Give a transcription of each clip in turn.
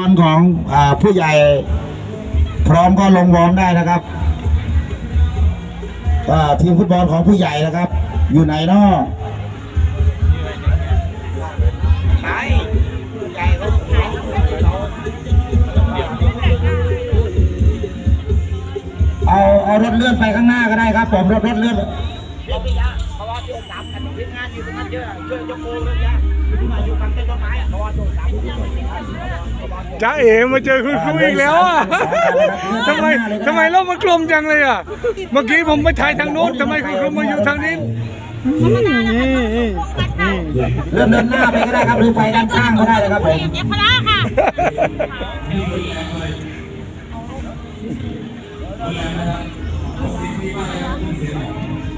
อนของอผู้ใหญ่พร้อมก็ลงวอร์มได้นะครับทีมฟุตบอลของผู้ใหญ่นะครับ อยู่ไหนเนาะเอาเอารถเลื่อนไปข้างหน้าก็ได้ครับ ผมรถรถเลื่อน สามกันทีมงานอยู่ตรงนั้นเยอะช่วยยกโกงเลยจ้ะที่มาอยู่ฝั่งใต้ต้นไม้อะเพราะว่าช่วงสามคนจ้าเอ๋มาเจอคุณครูอีกแล้วอะทำไมทำไมเรามากลมจังเลยอะ เมื่อกี้ผมไปถ่ายทางโน้นทำไมคุณครูมาอยู่ทางนี้อืมอืมอืมอืมเลื่อนเดินหน้าไปก็ได้ครับหรือไปด้านข้างก็ได้เลยครับผมเก็บพละค่ะ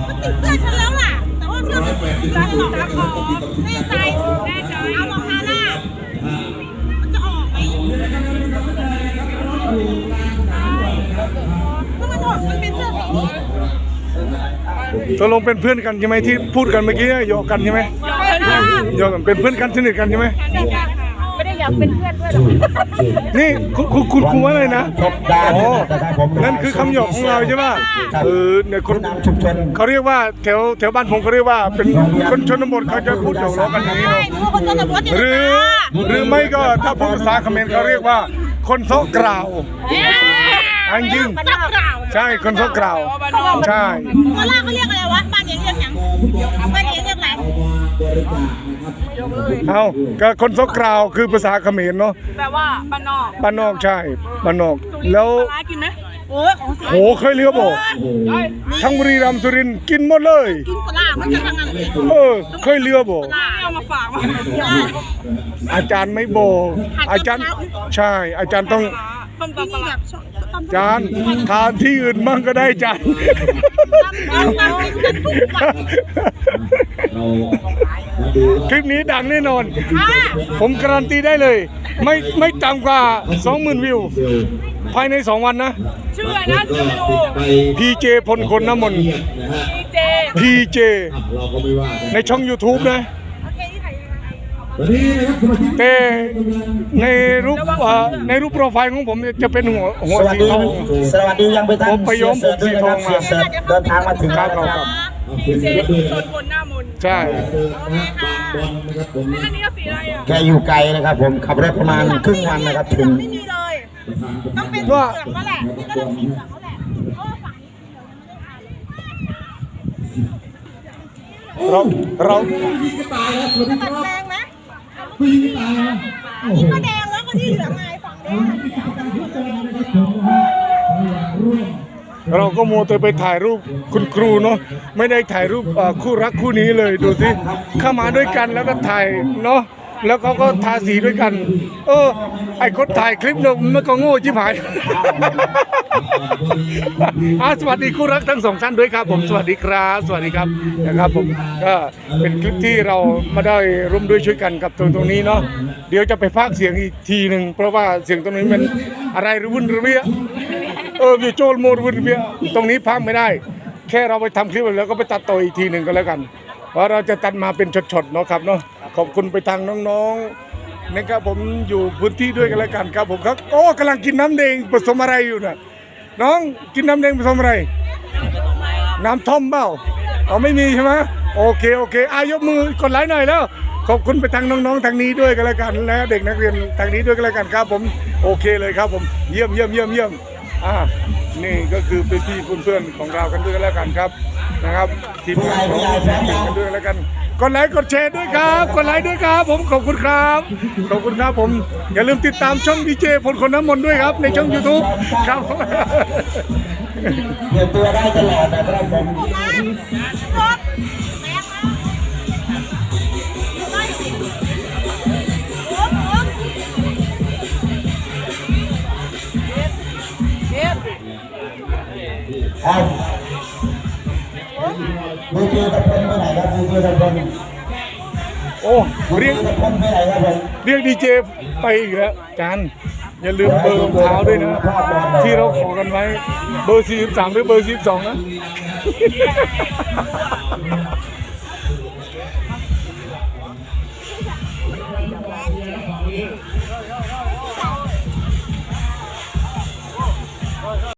มันติดเสื้อฉันแล้วล่ะแต่ ได้หรอกรัดคอแน่ใจแน่ใจเอาลองฮาร่ามันจะออกไหมก็มันออกมันเป็นเสื้อสีนี้ตกลงเป็นเพื่อนกันใช่ไหมที่พูดกันเมื่อกี้โยกันใช่ไหมโยกันเป็นเพื่อนกันสนิทกันใช่ไหมากเป็นเพื่อนด้วยหรอกนี่คุณคุณคุณครูว่าอะไรนะจบด้านอ๋อนะครับผมนั่นคือคำหยอกของเราใช่ป่ะเออเนี่ยคนผู้นำชุมชนเขาเรียกว่าแถวแถวบ้านผมเขาเรียกว่าเป็นคนชนบทเขาจะพูดหยอกล้อกันอย่างนี้ใช่เนาะหนูว่าคนชนบทนี่หรือหรือไม่ก็ถ้าพูดภาษาเขมรเขาเรียกว่า คนโซะกล่าวอันยิ่งสักกล่าวใช่คนโซะกล่าวใช่โคราชเขาเรียกอะไรวะบ้านเองเรียกหยังบ้านเองเรียกอะไร เอาก็คนโซะกล่าวคือภาษาเขมรเนาะแปลว่าบ้านนอกบ้านนอกใช่บ้านนอก แล้วปลาร้ากินไหมโอ้ยของสวยโหเคยเลี้ยวบอกทั้งบุรีรัมย์สุรินทร์กินหมดเลย กินปลาร้ามันจะทำงานเลยเออ เคยเลี้ยวบอกไม่เอามาฝากมาอาจารย์ไม่บอก อาจารย์ใช่ อาจารย์ต้อง ต้มตำปลาร้าอาจารย์ทานที่อื่นมั่งก็ได้อาจารย์ คลิปนี้ดังแน่นอน ผมการันตีได้เลย ไม่ไม่ต่ำกว่า 20,000 วิว ภายใน 2 วันนะ ชื่ออะไรนะชื่อเมนู PJ พลคนน้ำมนต์ดีเจ PJ เราก็ไม่ว่ากันในช่อง YouTube นะวันนี้นะครับสมาชิกแต่ในรูปเอ่อในรูปโปรไฟล์ของผมเนี่ยจะเป็นหัวหัวสวัสสีดี ทอง สวัสดียังไปท่านผมไปย้อมผมสีทองมา เสียเสิร์ชเดินทางมาถึงแล้วนะคครัรับบดีเจชนคนหน้ามนต์ ใช่นะครับผมอันนี้ก็สีอะไรอะแกอยู่ไกลนะครับ ผมขับรถประมาณครึ่งวันนะครับถึงไม่มีเลยต้องเป็นสีเหลืองแล้วแหละนี่ก็ต้องสีเหลืองแล้วแหละเพราะว่าฝั่งนี้สีเหลืองยังไม่ได้ทาเลยเราเรายิงกระต่ายครับสวัสดีคตัดรับแดงไหมผู้ยิงกระต่ายนะโอ้นี่โหก็แดงแล้วก็ที่เหลืองไง เราก็โมัวแต่ไปถ่ายรูปคุณครูเนาะไม่ได้ถ่ายรูปคู่รักคู่นี้เลยดูสิเข้ามาด้วยกันแล้วก็ถ่ายเนาะแล้วเขาก็ทาสีด้วยกัน เออ ไอคนถ่ายคลิปเนี่ยมันก็โง่ชิบหายอาสวัสดีคู่รักทั้งสองท่านด้วยครับ ผมสวัสดีครับ สวัสดีครับนะครับผมก็เป็นคลิปที่เรามาได้ร่วมด้วยช่วยกันกับตรงตรงนี้เนาะเดี๋ยวจะไปพากเสียงอีกทีหนึ่งเพราะว่าเสียงตรงนี้มันอะไรระวุ่นระเวีย เออวิโจลโมดวินเวียตรงนี้พักไม่ได้ แค่เราไปทำคลิปแล้วก็ไปตัดต่ออีกทีหนึ่งก็แล้วกันเพราะเราจะตัดมาเป็นช็อตๆเนาะครับเนาะขอบคุณไปทางน้องๆนะครับผมอยู่พื้นที่ด้วยกันแล้วกันครับผมครับโอ้กำลังกินน้ำแดงผสมอะไรอยู่น่ะน้องกินน้ำแดงผสมอะไร น้ำท่อมเปล่าอ๋อไม่มีใช่ไหมโอเคโอเคอายกมือกดไลค์หน่อยแล้วขอบคุณไปทางน้องๆทางนี้ด้วยกันแล้วกันและเด็กนักเรียนทางนี้ด้วยกันแล้วกันครับผมโอเคเลยครับผมเยี่ยมเยี่ยมเยี่ยมเยี่ยม อ่านี่ก็คือเป็นพี่เพื่อนๆของเรากันด้วยกันแล้วกันครับนะครับทีมงานของเรากันด้วยกันแล้วกันกดไลค์กดแชร์ด้วยครับกดไลค์ด้วยครับ ผมขอบคุณครับขอบคุณครับผมอย่าลืมติดตามช่องดีเจพลคนน้ำมนต์ด้วยครับ ในช่อง YouTube ครับเปลี่ยนตัวได้ตลอดนะครับผม ครับดีเจตะพลไปไหนครับดีเจตะพลโอ้ดีเรียกเจตะพลไปไหนครับผมเรียกดีเจไปอีกแล้วจานอย่าลืมเบอร์รองเท้าด้วยนะ ที่เราขอกันไว้ เบอร์ 43 หรือเบอร์ 42 นะ